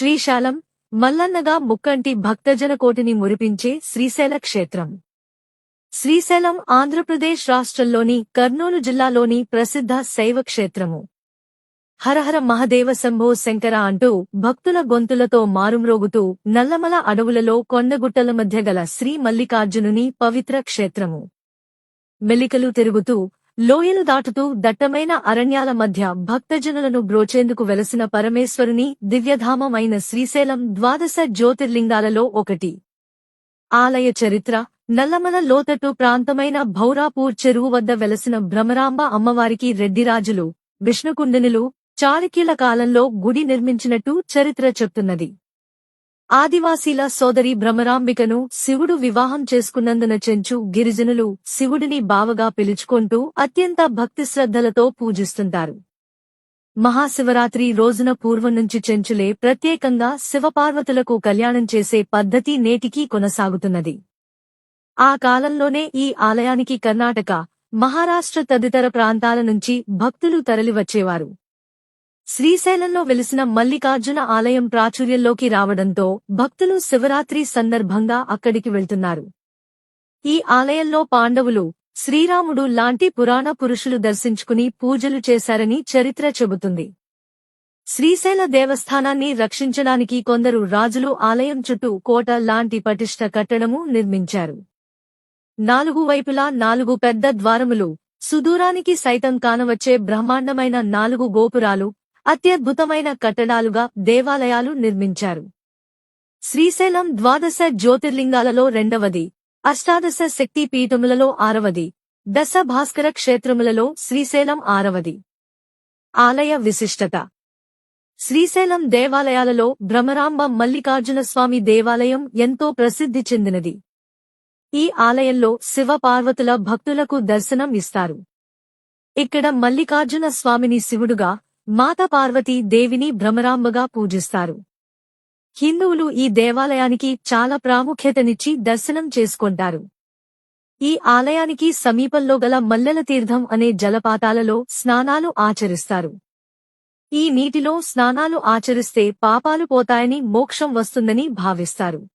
శ్రీశాలం మల్లన్నగా ముక్కంటి భక్తజనకోటిని మురిపించే శ్రీశైల క్షేత్రం. శ్రీశైలం ఆంధ్రప్రదేశ్ రాష్ట్రంలోని కర్నూలు జిల్లాలోని ప్రసిద్ధ శైవ క్షేత్రము. హరహర మహదేవ శంభో శంకర అంటూ భక్తుల గొంతులతో మారుమ్రోగుతూ నల్లమల అడవులలో కొండగుట్టల మధ్య గల శ్రీ మల్లికార్జునుని పవిత్ర క్షేత్రము. మెలికలు తిరుగుతూ లోయలు దాటుతూ దట్టమైన అరణ్యాల మధ్య భక్తజనులను బ్రోచేందుకు వెలసిన పరమేశ్వరుని దివ్యధామమైన శ్రీశైలం ద్వాదశ జ్యోతిర్లింగాలలో ఒకటి. ఆలయ చరిత్ర నల్లమల లోతట్టు ప్రాంతమైన భౌరాపూర్ చెరువు వద్ద వెలసిన భ్రమరాంబ అమ్మవారికి రెడ్డిరాజులు విష్ణుకుండినులు చాళుక్యుల కాలంలో గుడి నిర్మించినట్టు చరిత్ర చెప్తున్నది. ఆదివాసీల సోదరి భ్రమరాంబికను శివుడు వివాహం చేసుకున్నందున చెంచు గిరిజనులు శివుడిని బావగా పిలుచుకుంటూ అత్యంత భక్తిశ్రద్ధలతో పూజిస్తుంటారు. మహాశివరాత్రి రోజున పూర్వం నుంచి చెంచులే ప్రత్యేకంగా శివపార్వతులకు కళ్యాణం చేసే పద్ధతి నేటికీ కొనసాగుతున్నది. ఆ కాలంలోనే ఈ ఆలయానికి కర్ణాటక మహారాష్ట్ర తదితర ప్రాంతాల నుంచి భక్తులు తరలివచ్చేవారు. శ్రీశైలంలో వెలిసిన మల్లికార్జున ఆలయం ప్రాచుర్యంలోకి రావడంతో భక్తులు శివరాత్రి సందర్భంగా అక్కడికి వెళ్తున్నారు. ఈ ఆలయంలో పాండవులు శ్రీరాముడు లాంటి పురాణ పురుషులు దర్శించుకుని పూజలు చేశారని చరిత్ర చెబుతుంది. శ్రీశైల దేవస్థానాన్ని రక్షించడానికి కొందరు రాజులు ఆలయం చుట్టూ కోట లాంటి పటిష్ట కట్టడము నిర్మించారు. నాలుగు వైపులా నాలుగు పెద్ద ద్వారములు సుదూరానికి సైతం కానవచ్చే బ్రహ్మాండమైన నాలుగు గోపురాలు అత్యద్భుతమైన కట్టడాలుగా దేవాలయాలు నిర్మించారు. శ్రీశైలం ద్వాదశ జ్యోతిర్లింగాలలో రెండవది అష్టాదశ శక్తి పీఠములలో ఆరవది దశ భాస్కర క్షేత్రములలో శ్రీశైలం ఆరవది. ఆలయ విశిష్టత. శ్రీశైలం దేవాలయాలలో భ్రమరాంబ మల్లికార్జున స్వామి దేవాలయం ఎంతో ప్రసిద్ధి చెందినది. ఈ ఆలయంలో శివ పార్వతుల భక్తులకు దర్శనం ఇస్తారు. ఇక్కడ మల్లికార్జున స్వామిని శివుడుగా మాత పార్వతీ దేవిని భ్రమరాంబగా పూజిస్తారు. హిందువులు ఈ దేవాలయానికి చాలా ప్రాముఖ్యతనిచ్చి దర్శనం చేసుకుంటారు. ఈ ఆలయానికి సమీపంలో గల మల్లెల తీర్థం అనే జలపాతాలలో స్నానాలు ఆచరిస్తారు. ఈ నీటిలో స్నానాలు ఆచరిస్తే పాపాలు పోతాయని మోక్షం వస్తుందని భావిస్తారు.